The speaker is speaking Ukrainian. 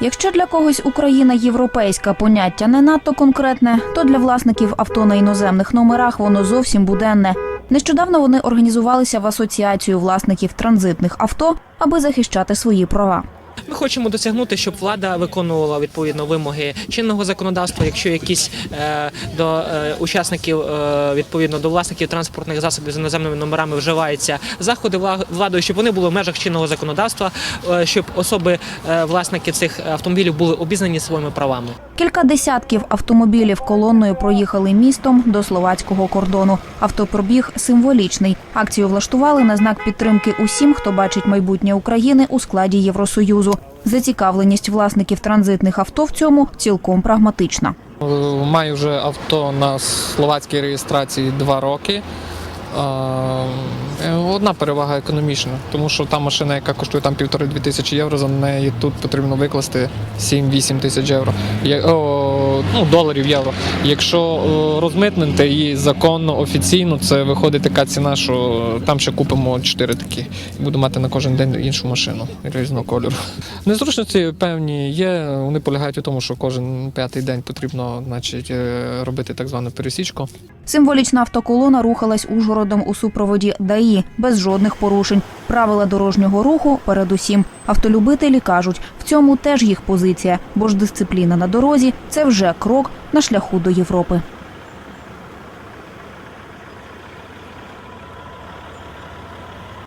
Якщо для когось Україна європейська поняття не надто конкретне, то для власників авто на іноземних номерах воно зовсім буденне. Нещодавно вони організувалися в асоціацію власників транзитних авто, аби захищати свої права. Ми хочемо досягнути, щоб влада виконувала відповідно вимоги чинного законодавства. Якщо якісь е, до е, учасників е, відповідно до власників транспортних засобів з іноземними номерами вживаються заходи вла- владою, щоб вони були в межах чинного законодавства, е, щоб особи е, власники цих автомобілів були обізнані своїми правами. Кілька десятків автомобілів колоною проїхали містом до словацького кордону. Автопробіг символічний. Акцію влаштували на знак підтримки усім, хто бачить майбутнє України у складі Євросоюзу. Зацікавленість власників транзитних авто в цьому цілком прагматична. Е, Маю вже авто на словацькій реєстрації два роки. Одна перевага економічна, тому що та машина, яка коштує там півтори-дві тисячі євро, за неї тут потрібно викласти 7-8 тисяч євро. О, ну, доларів євро. Якщо розмитнити її законно, офіційно, це виходить така ціна, що там ще купимо 4 такі. І Буду мати на кожен день іншу машину різного кольору. Незручності певні є. Вони полягають у тому, що кожен п'ятий день потрібно значить, е, робити так звану пересічку. Символічна автоколона рухалась Ужгородом у супроводі ДАІ без жодних порушень. Правила дорожнього руху передусім. Автолюбителі кажуть, в цьому теж їх позиція, бо ж дисципліна на дорозі це вже крок на шляху до Європи.